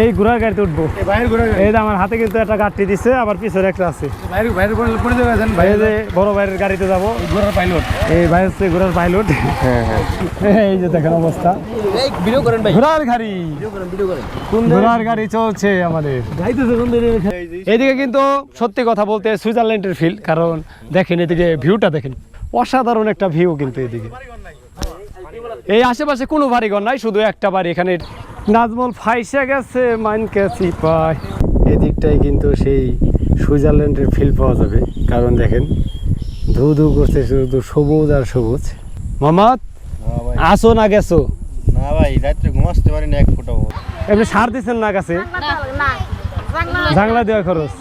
এই ঘোড়ার গাড়িতে উঠবো। এই যে আমার হাতে কিন্তু একটা গাড়ি দিছে আবার পিছনে একটা আছে। বাইরের বাইরের বড় ভাইয়ের গাড়িতে যাব। ঘোরার পাইলট এই ভাই হচ্ছে ঘোড়ার পাইলট এই যে দেখেন অবস্থা। ভিডিও করেন ভাই। ঘোড়ার গাড়ি। ঘোড়ার গাড়ি চলছে আমাদের। এইদিকে কিন্তু সত্যি কথা বলতে সুইজারল্যান্ডের ফিল কারণ দেখেন এদিকে ভিউটা দেখেন। অসাধারণ একটা ভিউ কিন্তু এদিকে। এই আশেপাশে কোনো বাড়িঘর নাই শুধু একটা বাড়ি। এখানে নাজমল ফাইসা গেছে মাইনকে পায় এদিকটাই কিন্তু সেই সুইজারল্যান্ডের ফিল পাওয়া যাবে। কারণ দেখেন ধু ধু করছে শুধু সবুজ আর সবুজ। মোহাম্মদ আসো না গেছো। না ভাই রাত্রে ঘুমাতে পারি না এক ফুটাও। এমনি সার দিচ্ছেন না কাছে? জাংলা। দেওয়া খরচ।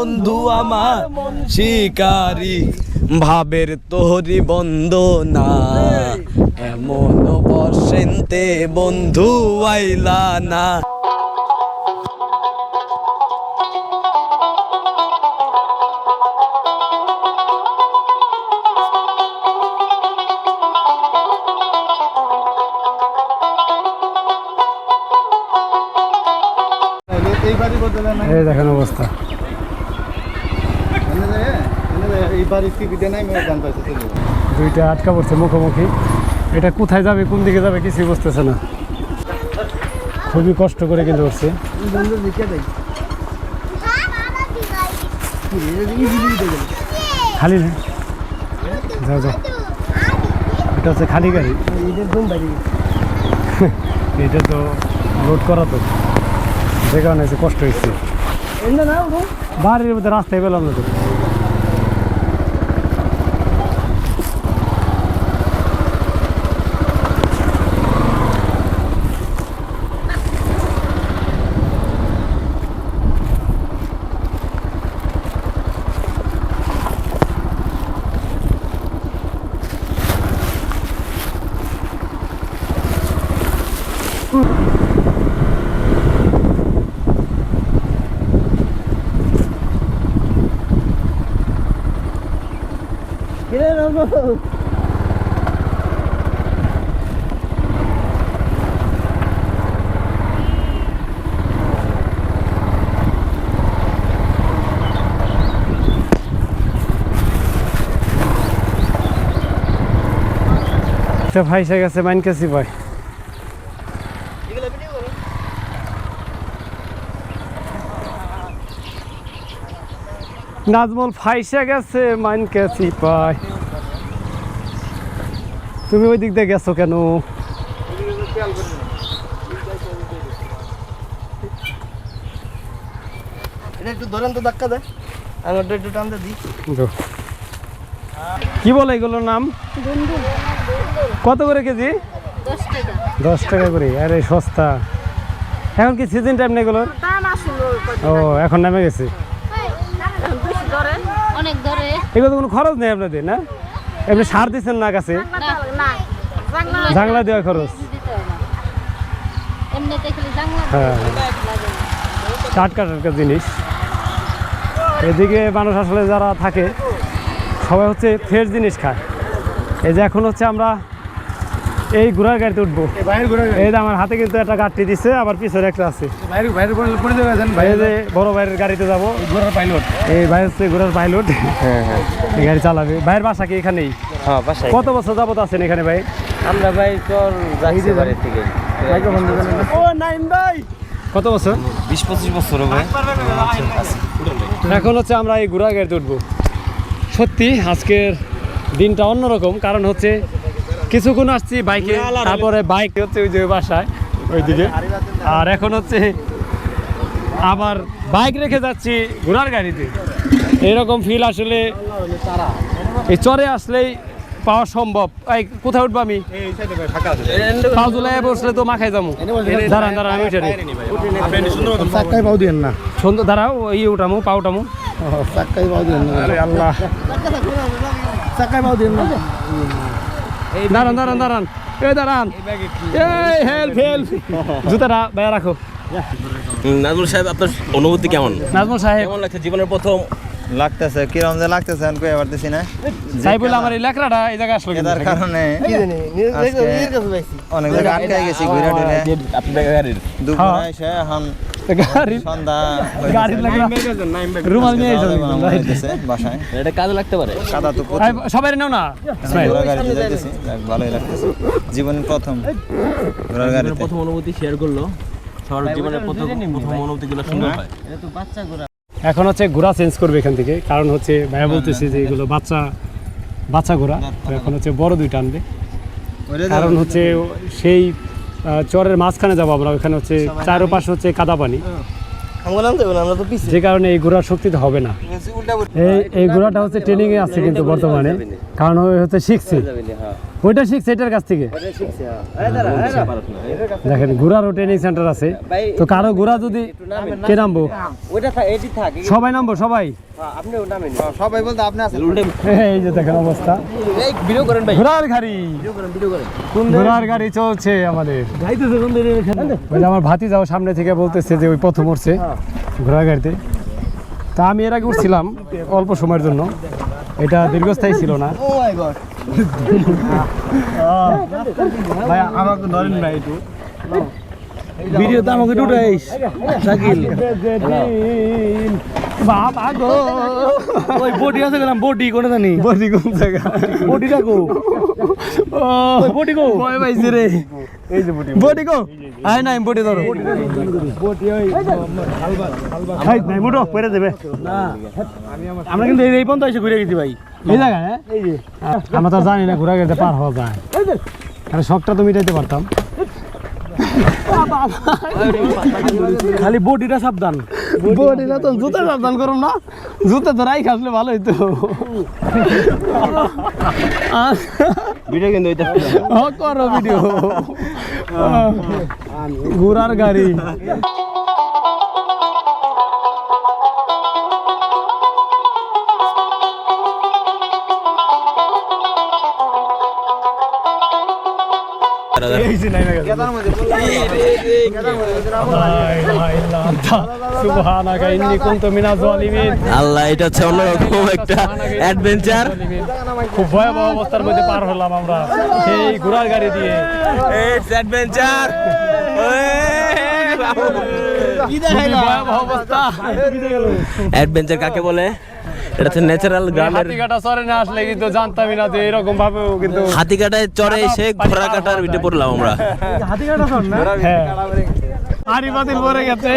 বন্ধু আমার শিকারি ভাবের তোহরি বন্দনা। এমন বসেন্তে বন্ধু আইলা না। এই দেখেন অবস্থা। দুইটা আটকা পড়ছে মুখোমুখি। এটা কোথায় যাবে কোন দিকে যাবে কিছুই বুঝতেছে না। খুবই কষ্ট করে কিন্তু উঠছে। খালি না? যাও যাও। এটা হচ্ছে খালি গাড়ি। এটা তো লোড করা তো। যে কারণে কষ্ট হয়েছে। বাড়ির মধ্যে রাস্তায় পেলাম না তো কিরে রামো এটা ফাইসে গেছে মাইন কাছি ভাই। এগুলা ভিডিও করো নাজমল ফাইসে গেছে মাইন কাছি পাই তুমি ওই দিক দিয়ে গেছো কেন? এটা একটু ধরেন তো ধাক্কা দেয়। আমি ওটা একটু টানতে দিই। কি বলে এগুলোর নাম? কত করে কেজি? দশ টাকা। করে আরে সস্তা। এখন কি সিজন টাইম নেই এগুলোর? ও এখন নামে গেছে। এগুলো তো কোনো খরচ নেই আপনাদের না? এমনি সার দিচ্ছেন না কাছে জাংলা দেওয়া খরচ। হ্যাঁ। টাটকা টাটকা জিনিস। এদিকে মানুষ আসলে যারা থাকে সবাই হচ্ছে ফ্রেশ জিনিস খায়। এই যে এখন হচ্ছে আমরা এই ঘোড়ার গাড়িতে উঠবো। এই বাইরের ঘোরা যে আমার হাতে কিন্তু একটা গাড়ি দিচ্ছে আবার পিছনে একটা আছে। বাইরে বাইরের পড়ে যাবে আছেন ভাই যে বড় ভাইয়ের গাড়িতে যাব। ঘোরার পাইলট এই ভাই হচ্ছে ঘোড়ার পাইলট হ্যাঁ হ্যাঁ। এই গাড়ি চালাবে। ভাইয়ের বাসা কি এখানেই? হ্যাঁ কত বছর যাবত আছেন এখানে ভাই? আমরা ভাই বাড়ি থেকে ও নাইন ভাই। কত বছর? বিশ পঁচিশ বছর হবে। এখন হচ্ছে আমরা এই ঘোড়া গাড়িতে উঠবো। সত্যি আজকের দিনটা অন্যরকম কারণ হচ্ছে কিছুক্ষণ আসছি বাইকে তারপরে বাইক হচ্ছে ওই যে বাসায় ওইদিকে। আর এখন হচ্ছে আবার বাইক রেখে যাচ্ছি ঘোড়ার গাড়িতে। এরকম ফিল আসলে এই চরে আসলেই পাওয়া সম্ভব। এই কোথায় উঠবো আমি? জুলাই বসলে তো মাখাই যাব। দাঁড়ান দাঁড়ান আমি উঠে সুন্দর দাঁড়াও এই উঠামো পা উঠামো চাক্কাই পাও দিয়েন না আরে আল্লাহ চাক্কাই পাও দিয়েন না দাঁড়ান দাঁড়ান দাঁড়ান এই দাঁড়ান এই হেল্প হেল্প জুতাটা বাইরে রাখো নাজমুল সাহেব আপনার অনুভূতি কেমন নাজমুল সাহেব কেমন লাগছে জীবনের প্রথম লাগতেছে কিরম যে লাগতেছে আমি কই পারতেছি না সাইবুল আমার এই লেখরাটা এই জায়গায় আসলো এটার কারণে কি জানি অনেক জায়গায় আটকাই গেছি ঘুরে টুরে দুপুরে হ্যাঁ। এসে এখন গাড়ি সন্ধ্যা গাড়ির লেখরা রুমাল নিয়ে এসো যাওয়া দাওয়া হইতেছে বাসায়। এটা কাজে লাগতে পারে। কাদা তো সবাই নেও না। ঘোড়ার গাড়িতে যাইতেছি। ভালোই লাগতেছে। জীবনের প্রথম। ঘোড়ার গাড়িতে। প্রথম অনুভূতি শেয়ার করল। সবার জীবনের প্রথম প্রথম অনুভূতিগুলো সুন্দর হয়? এটা তো বাচ্চা ঘোরা এখন হচ্ছে ঘোড়া চেঞ্জ করবে এখান থেকে। কারণ হচ্ছে ভাইয়া বলতেছে যে এগুলো বাচ্চা বাচ্চা ঘোড়া। তো এখন হচ্ছে বড় দুইটা আনবে। কারণ হচ্ছে সেই চরের মাঝখানে যাব আমরা ওখানে হচ্ছে চারোপাশে হচ্ছে কাদা পানি। যে কারণে এই ঘোড়ার শক্তিতে হবে না। এই এই ঘোড়াটা হচ্ছে ট্রেনিংয়ে এ আছে কিন্তু বর্তমানে। কারণ ও হচ্ছে শিখছে। ওইটা শিখছে এটার কাছ থেকে? দেখেন ঘোড়ারও ট্রেনিং সেন্টার আছে। তো কারও ঘোড়া যদি কে নামবো? সবাই নামবো সবাই? সবাই বলতে আপনি আছেন। এই যে দেখেন অবস্থা। এই ভিডিও করেন ভাই। ঘোড়ার গাড়ি। ঘোড়ার গাড়ি চলছে আমাদের। আমার ভাতি যাও সামনে থেকে বলতেছে যে ওই প্রথম উঠছে ঘোড়ার গাড়িতে। তা আমি এর আগে উঠছিলাম অল্প সময়ের জন্য। এটা দীর্ঘস্থায়ী ছিল না। মাই গড ভাই আমাকে ধরেন না একটু ভিডিওতে আমাকে ঢুকাইস। শাকিল। বাবা গো। ওই বডি আছে গেলাম বডি কোনে জানি? বডি কোন জায়গা? বডিটা কো ওই বডি গো। ভয় পাইছে রে। এই যে বডি বডি। গো। আয় না বডি ধরো। বডি ওই হাই নাই মোটো পড়ে দেবে। না। আমরা কিন্তু এই পর্যন্ত এসে ঘুরে গেছি ভাই। এই জায়গা হ্যাঁ? এই যে আমরা তো জানি না ঘোরা গেতে পার হওয়া যায়। আরে শখটা তো মিটাইতে পারতাম। খালি বডিটা সাবধান। বডিটা তো জুতা সাবধান করুন না। জুতা তো রাই খাসলে ভালো হইতো। ভিডিও কিন্তু করো ভিডিও। ঘোড়ার গাড়ি। আল্লাহ এটা হচ্ছে অন্যরকম একটা অ্যাডভেঞ্চার খুব ভয়াবহ অবস্থার মধ্যে পার হলাম আমরা। এই ঘোড়ার গাড়ি দিয়ে। ইটস অ্যাডভেঞ্চার ভয়াবহ অবস্থা। অ্যাডভেঞ্চার কাকে বলে? এটা হচ্ছে ন্যাচারাল গ্রামের হাতিঘাটা চরে না আসলে কিন্তু জানতামই না যে এরকম ভাবেও কিন্তু হাতি কাটায় চড়ে এসে ঘোড়া কাটার ভিডিও পড়লাম আমরা। হ্যাঁ। আরি বাতিল পরে গেছে।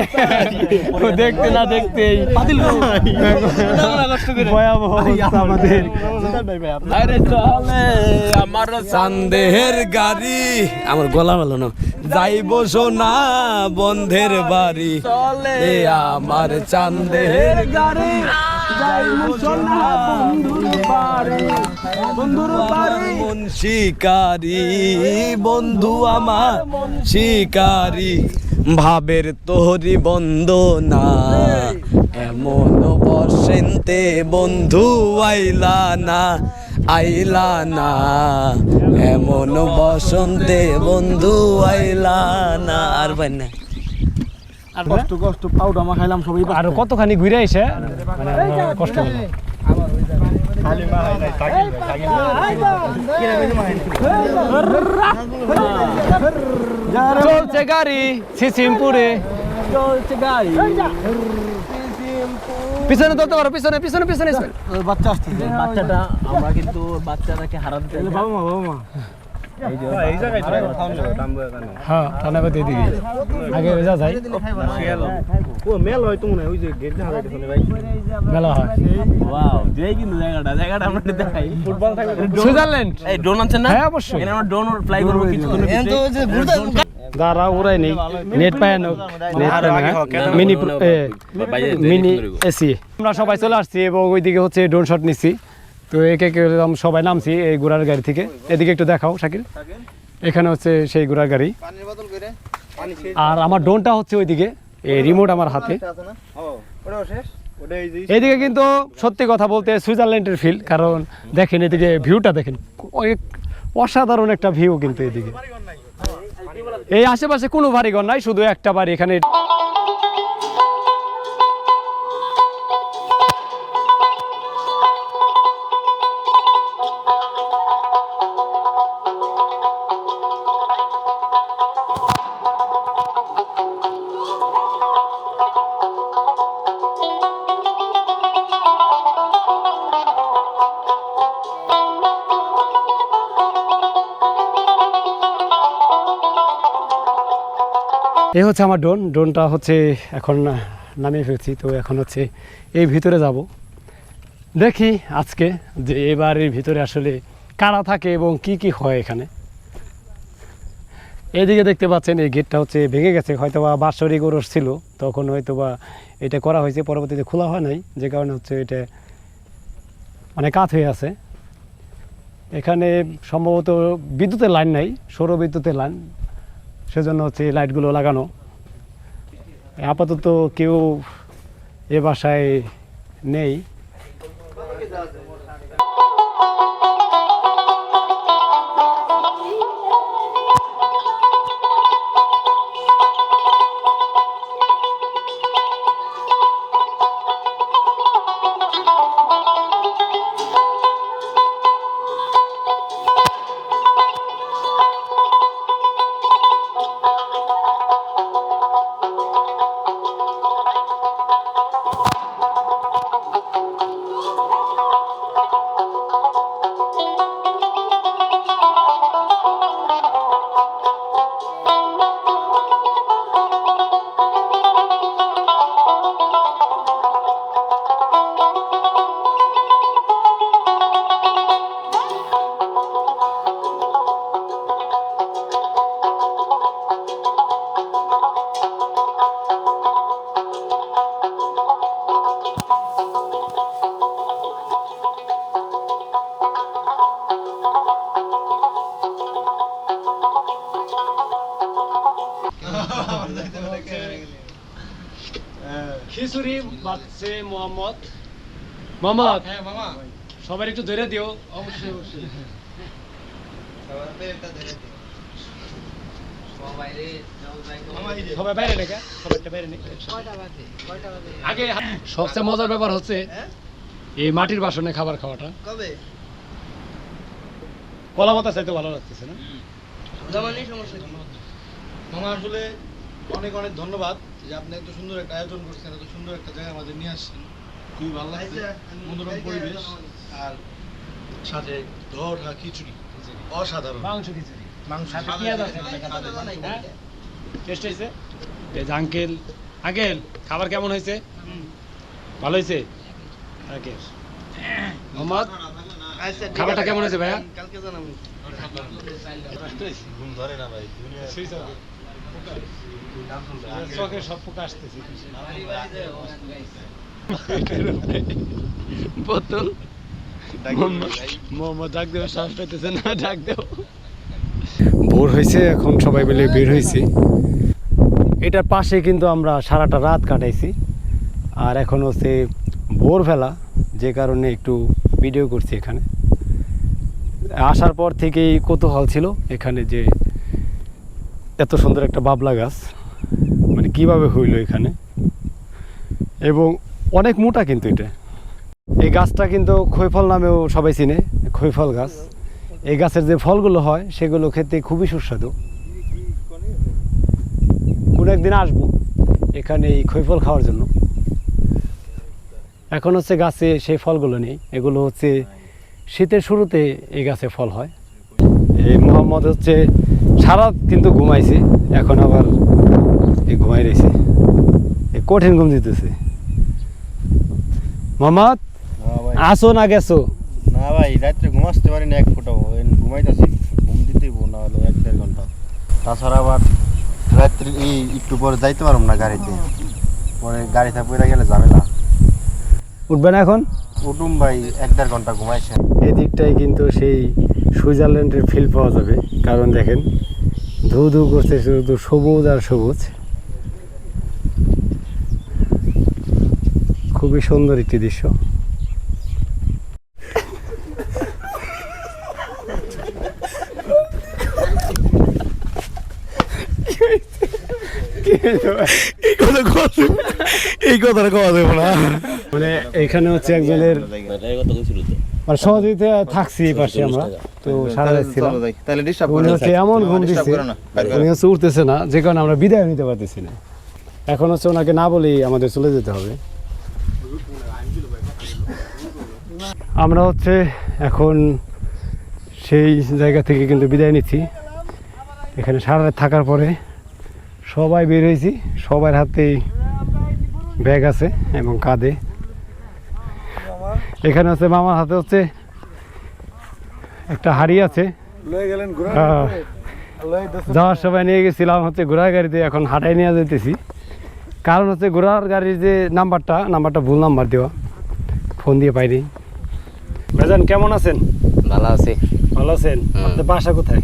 দেখতে না দেখতেই। বাতিল ভয়াবহ অবস্থা। আমাদের আরে চলে আমার সন্দেহের গাড়ি। আমার গলা মেলো না। যাইব সোনা বন্ধের বাড়ি। এ আমার চান্দের গাড়ি। যাইব সোনা বন্ধুর বাড়ি। বন্ধুর বাড়ি। মন শিকারি বন্ধু আমার শিকারি। ভাবের তোহরি বন্দনা এমন বসেন্তে বন্ধু আইলা না আইলা না। এমন বসন্তে বন্ধু আইলা না। আর না। আর কষ্ট কষ্ট পাউডার মা খাইলাম সবাই আর কতখানি ঘুরে এসে মানে কষ্ট হলো। চলছে গাড়ি সিসিমপুরে। চলছে গাড়ি। পিছনে ধরতে পারো পিছনে পিছনে পিছনে। বাচ্চা আসতেছে। বাচ্চাটা আমরা কিন্তু বাচ্চাটাকে হারাতে বাবা মা বাবা মা। হ্যাঁ হয় মনে হয় আমরা হ্যাঁ, উড়াই নেই নেট পায় মিনি মিনি এসি আমরা সবাই চলে আসছি এবং ওইদিকে হচ্ছে ড্রোন শট নিচ্ছি তো একে সবাই নামছি এই ঘোড়ার গাড়ি থেকে। এদিকে একটু দেখাও শাকিল। এখানে হচ্ছে সেই ঘোড়ার গাড়ি। আর আমার ড্রোনটা হচ্ছে ওইদিকে এই রিমোট আমার হাতে। এইদিকে কিন্তু সত্যি কথা বলতে সুইজারল্যান্ডের ফিল কারণ দেখেন এদিকে ভিউটা দেখেন অসাধারণ একটা ভিউ কিন্তু এদিকে। এই আশেপাশে কোনো বাড়িঘর নাই শুধু একটা বাড়ি এখানে এই হচ্ছে আমার ড্রোন ড্রোনটা হচ্ছে এখন নামিয়ে ফেলছি, তো এখন হচ্ছে এই ভিতরে যাব। দেখি আজকে যে এবার এর ভিতরে আসলে কারা থাকে এবং কি কি হয় এখানে। এদিকে দেখতে পাচ্ছেন এই গেটটা হচ্ছে ভেঙে গেছে হয়তো বা বাৎসরিক ওরস ছিল, তখন হয়তো বা এটা করা হয়েছে, পরবর্তীতে খোলা হয় নাই, যে কারণে হচ্ছে এটা মানে কাত হয়ে আছে। এখানে সম্ভবত বিদ্যুতের লাইন নাই সৌর বিদ্যুতের লাইন। সেজন্য হচ্ছে এই লাইটগুলো লাগানো। আপাতত কেউ এ বাসায় নেই। বাচ্চে মোহাম্মদ। মোহাম্মদ হ্যাঁ মামা। সবাই একটু ধরে দিও। অবশ্যই অবশ্যই। মামা এই যে সবাই বাইরে রেখে সবাইটা বাইরে নে আগে সবচেয়ে মজার ব্যাপার হচ্ছে হ্যাঁ? এই মাটির বাসনে খাবার খাওয়াটা। কলা পাতা চাইতে ভালো লাগতেছে না? মামা আসলে অনেক অনেক ধন্যবাদ। যে আপনি এত সুন্দর একটা আয়োজন করছেন এত সুন্দর একটা জায়গা আমাদের নিয়ে আসছেন। খুবই ভালো লাগছে মনোরম পরিবেশ আর সাথে দহটা খিচুড়ি অসাধারণ। মাংস খিচুড়ি। মাংস পেঁয়াজ আছে হ্যাঁ টেস্ট হয়েছে? এই আঙ্কেল আঙ্কেল খাবার কেমন হয়েছে? ভালো হয়েছে? আঙ্কেল মোহাম্মদ আচ্ছা, খাবারটা কেমন হয়েছে ভাইয়া? কালকে জানাব। চোখে সব পোকা আসতেছে বোতল? মোহাম্মদ ডাক দেবে শ্বাস পেতেছে না ডাক দেব ভোর হয়েছে এখন সবাই মিলে বের হয়েছি। এটার পাশে কিন্তু আমরা সারাটা রাত কাটাইছি। আর এখন হচ্ছে ভোরবেলা যে কারণে একটু ভিডিও করছি এখানে। আসার পর থেকেই কৌতূহল ছিল এখানে যে এত সুন্দর একটা বাবলা গাছ। মানে কীভাবে হইল এখানে? এবং অনেক মোটা কিন্তু এটা। এই গাছটা কিন্তু খৈফল নামেও সবাই চিনে, খৈফল গাছ। এই গাছের যে ফলগুলো হয়, সেগুলো খেতে খুবই সুস্বাদু। কোনো একদিন আসব এখানে এই খৈফল খাওয়ার জন্য। এখন হচ্ছে গাছে সেই ফলগুলো নেই। এগুলো হচ্ছে শীতের শুরুতে এই গাছে ফল হয়। এই মোহাম্মদ হচ্ছে সারা কিন্তু ঘুমাইছে এখন আবার এই ঘুমাই রয়েছে এই কঠিন ঘুম দিতেছে। মোহাম্মদ আসো না গেছো। না ভাই রাত্রে ঘুমাতে পারি না এক ফোটাও ঘুমাইতেছি ঘুম দিতেই না হলো এক দেড় ঘণ্টা। তাছাড়া আবার রাত্রে এই একটু পরে যাইতে পারব না গাড়িতে। পরে গাড়ি থাকবে গেলে ঝামেলা। উঠবে না এখন? উঠুম ভাই এক দেড় ঘণ্টা ঘুমাইছে। এই দিকটাই কিন্তু সেই সুইজারল্যান্ডের ফিল পাওয়া যাবে। কারণ দেখেন ধু ধু করছে শুধু সবুজ আর সবুজ। খুবই সুন্দর একটি দৃশ্য। এই কথাটা কওয়া যাবে না? মানে এখানে হচ্ছে একজনের মানে সহযোগিতা থাকছি পাশে আমরা। তো সারা ছিলাম উনি হচ্ছে এমন ঘুম দিচ্ছে উনি হচ্ছে উঠতেছে না যে কারণে আমরা বিদায় নিতে পারতেছি না। এখন হচ্ছে ওনাকে না বলেই আমাদের চলে যেতে হবে। আমরা হচ্ছে এখন সেই জায়গা থেকে কিন্তু বিদায় নিচ্ছি। এখানে সারা রাত থাকার পরে সবাই বের হয়েছি। সবার হাতেই ব্যাগ আছে এবং কাঁধে। এখানে আছে মামার হাতে হচ্ছে একটা হাড়ি আছে। যাওয়ার সময় নিয়ে গেছিলাম হচ্ছে ঘোড়ার গাড়িতে এখন হাঁটাই নিয়ে যেতেছি কারণ হচ্ছে ঘোড়ার গাড়ির যে নাম্বারটা নাম্বারটা ভুল নাম্বার দেওয়া। ফোন দিয়ে পাইনি। ভাইজান কেমন আছেন? ভালো আছি। ভালো আছেন? আপনার বাসা কোথায়?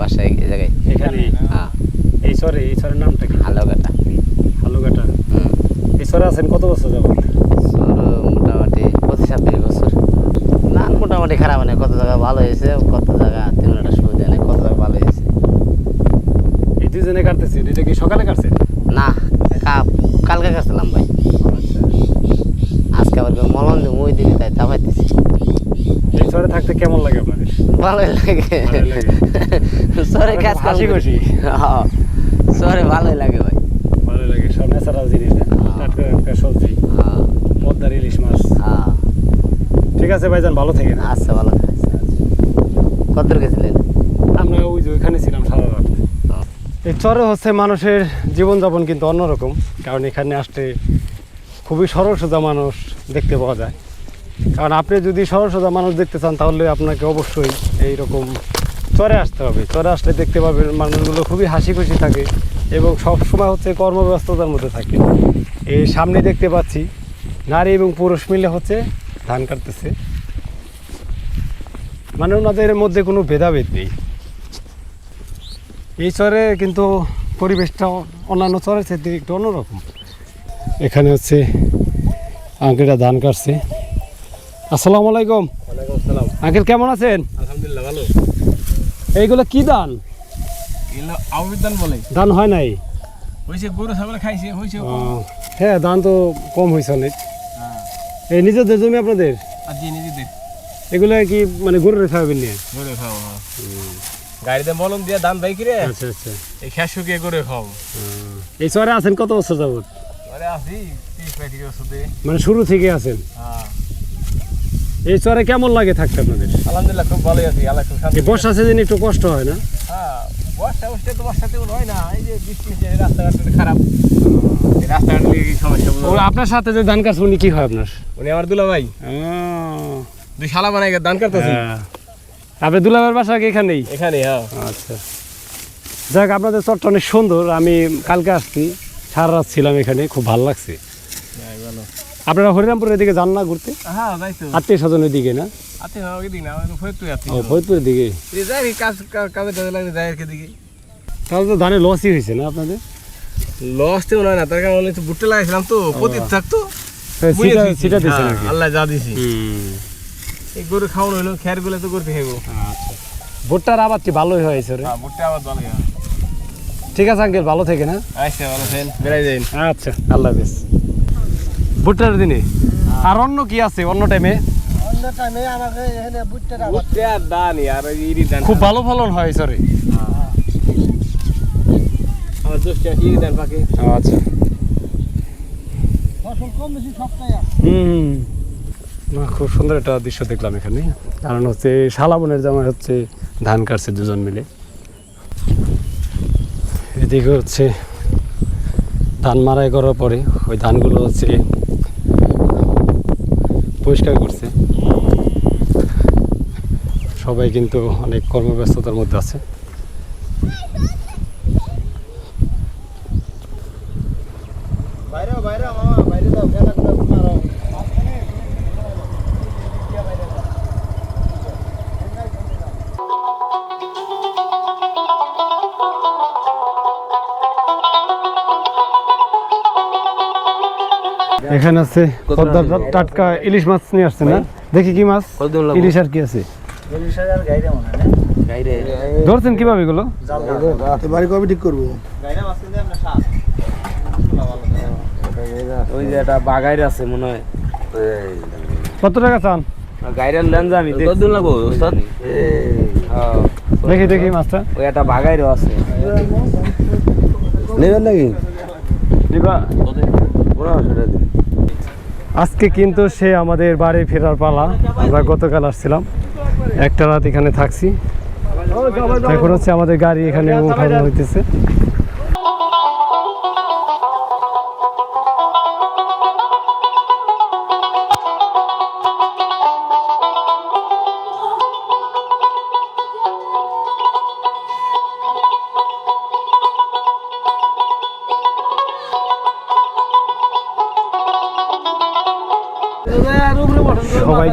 বাসায় এই জায়গায়। এখানে? হ্যাঁ। এই সরে এই সরের নামটা কি? ভালো কাটা হালুঘাটা এই সরে আছেন কত বছর যাবত? ছাব্বিশ বছর। না মোটামুটি খারাপ নেই কত জায়গা ভালো হয়েছে কত জায়গা তেমন একটা সুবিধা নেই কত জায়গা ভালো হয়েছে। এই দুজনে কাটতেছেন এটা কি সকালে কাটছেন না কালকে গেছিলাম ভাই। আজকে আবার মলম দিয়ে মুই দিলি তাই চাপাইতেছি। সরে থাকতে কেমন লাগে আপনাদের? ভালোই লাগে। ভালোই। সরে কাজ হাসি খুশি। হ্যাঁ সরে ভালোই লাগে ভাই। ভালো লাগে সব ন্যাচারাল জিনিস টাটকা টাটকা সবজি হ্যাঁ। পদ্মার ইলিশ মাছ। হ্যাঁ। ঠিক আছে ভাইজান ভালো থাকেন। আচ্ছা ভালো থাকছে কত গেছিলেন? আমরা ওই যে ওইখানে ছিলাম সারা রাত। এই চরে হচ্ছে মানুষের জীবনযাপন কিন্তু অন্যরকম কারণ এখানে আসতে খুবই সরল সোজা মানুষ দেখতে পাওয়া যায়। কারণ আপনি যদি সরল সোজা মানুষ দেখতে চান তাহলে আপনাকে অবশ্যই এই রকম চরে আসতে হবে। চরে আসলে দেখতে পাবেন মানুষগুলো খুবই হাসি খুশি থাকে এবং সব সময় হচ্ছে কর্মব্যস্ততার মধ্যে থাকে। এই সামনে দেখতে পাচ্ছি নারী এবং পুরুষ মিলে হচ্ছে ধান কাটতেছে। মানে ওনাদের মধ্যে কোনো ভেদাভেদ নেই। এই চরে কিন্তু পরিবেশটা অন্যান্য চরের থেকে একটু অন্যরকম। এখানে হচ্ছে আঙ্কেলটা ধান কাটছে। আসসালামু আলাইকুম। আঙ্কেল কেমন আছেন? আলহামদুলিল্লাহ ভালো। এইগুলো কি ধান? বলে। ধান হয় নাই? হয়েছে গরু ছাগল খাইছে হয়েছে হ্যাঁ ধান তো কম হয়েছে অনেক। এই নিজেদের জমি আপনাদের? নিজেদের। এগুলো কি মানে গরুরে খাওয়াবেন নিয়ে? গরু খাও গাড়িতে মলম দিয়ে দাম দেয় কি রে আচ্ছা আচ্ছা। এই খেয়া শুকিয়ে করে খাও এই চরে আছেন কত বছর যাবত তিরিশ পঁয়ত্রিশ বছর মানে শুরু থেকে আছেন? হ্যাঁ। এই চরে কেমন লাগে থাকতে আপনাদের? আলহামদুলিল্লাহ খুব ভালোই আছি। আল্লাহ খুব শান্তি এই বর্ষা সিজনে একটু কষ্ট হয় না? হ্যাঁ। বর্ষা বসতে তো বর্ষা তেমন হয় না এই যে বৃষ্টি হচ্ছে রাস্তাঘাট খারাপ। রাস্তাঘাট সমস্যা আপনার সাথে যে ধান কাটছে উনি কি হয় আপনার? উনি আমার দুলা ভাই দুই শালা বানাই করতেছি হ্যাঁ। আপনি বাসা এখানেই? এখানে হ্যাঁ। আচ্ছা। যাক আপনাদের চরটা অনেক সুন্দর আমি কালকে আসছি সারা রাত ছিলাম এখানে খুব ভালো লাগছে। ভালো আপনারা হরিরামপুরের দিকে যান না ঘুরতে? হ্যাঁ যাই তো। আত্মীয় স্বজনের দিকে না? আতে না ওই না ফরিদপুর আছি ও ফরিদপুরের দিকে। এই যাই কাজ কা- কাজে লাগে যাই আর দিকে তাহলে তো ধানে লসই হয়েছে না আপনাদের? লস তো নয় না তার কারণ অনেক ভুট্টা লাগাইছিলাম তো প্রতি থাকতো সিটা সিটা আল্লাহ যা দিছি এই গরু খাওয়ানো হইল খেয়ারগুলো তো করতে হেবো আচ্ছা। ভুট্টার আবাদ কি ভালোই হয়েছে রে হ্যাঁ ভুট্টা ভালো ঠিক আছে আঙ্কেল ভালো থেকে না আচ্ছা ভালো বেড়াই যাইন। আচ্ছা আল্লাহ হাফিজ। ভুট্টার দিনে। আর অন্য কি আছে অন্য টাইমে খুব ভালো ফলন হয় সরে পাকে? আচ্ছা। হুম। না খুব সুন্দর একটা দৃশ্য দেখলাম এখানে। কারণ হচ্ছে শালাবনের জামাই হচ্ছে ধান কাটছে দুজন মিলে। এদিকে হচ্ছে ধান মারাই করার পরে ওই ধানগুলো হচ্ছে পরিষ্কার করছে। সবাই কিন্তু অনেক কর্মব্যস্ততার মধ্যে আছে। এখানে আছে পদ্মার টাটকা ইলিশ মাছ নিয়ে আসছে না? দেখি কি মাছ? ইলিশ আর কি আছে? গাইরে ধরছেন কীভাবে এগুলো? বাড়ি কবে ঠিক করব? ওই যে একটা বাগাইর আছে মনে হয়। কত টাকা চান? গাইরের লেন্স আমি কতদিন লাগবো ওস্তাদ? হ্যাঁ। দেখি দেখি মাছটা। ওই একটা বাগাইরও আছে। নেবেন নাকি? দিন আজকে কিন্তু সে আমাদের বাড়ি ফেরার পালা। আমরা গতকাল আসছিলাম। একটা রাত এখানে থাকছি। এখন হচ্ছে আমাদের গাড়ি এখানে উঠানো হইতেছে।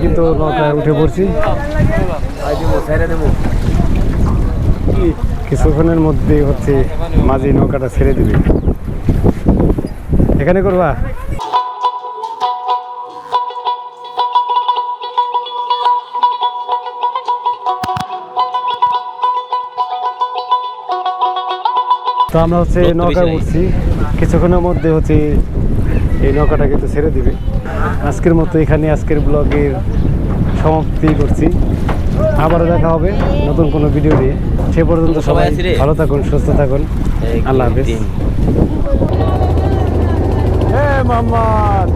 কিন্তু নৌকায় উঠে পড়ছি। কিছুক্ষণের মধ্যে হচ্ছে মাঝি নৌকাটা ছেড়ে দিবে। এখানে করবা? তো আমরা হচ্ছে নৌকায় উঠছি। কিছুক্ষণের মধ্যে হচ্ছে এই নৌকাটা কিন্তু ছেড়ে দিবে। আজকের মতো এখানে আজকের ব্লগের সমাপ্তি করছি। আবারও দেখা হবে নতুন কোনো ভিডিও নিয়ে। সে পর্যন্ত সবাই। ভালো থাকুন সুস্থ থাকুন। আল্লাহ হাফিজ। মোহাম্মদ!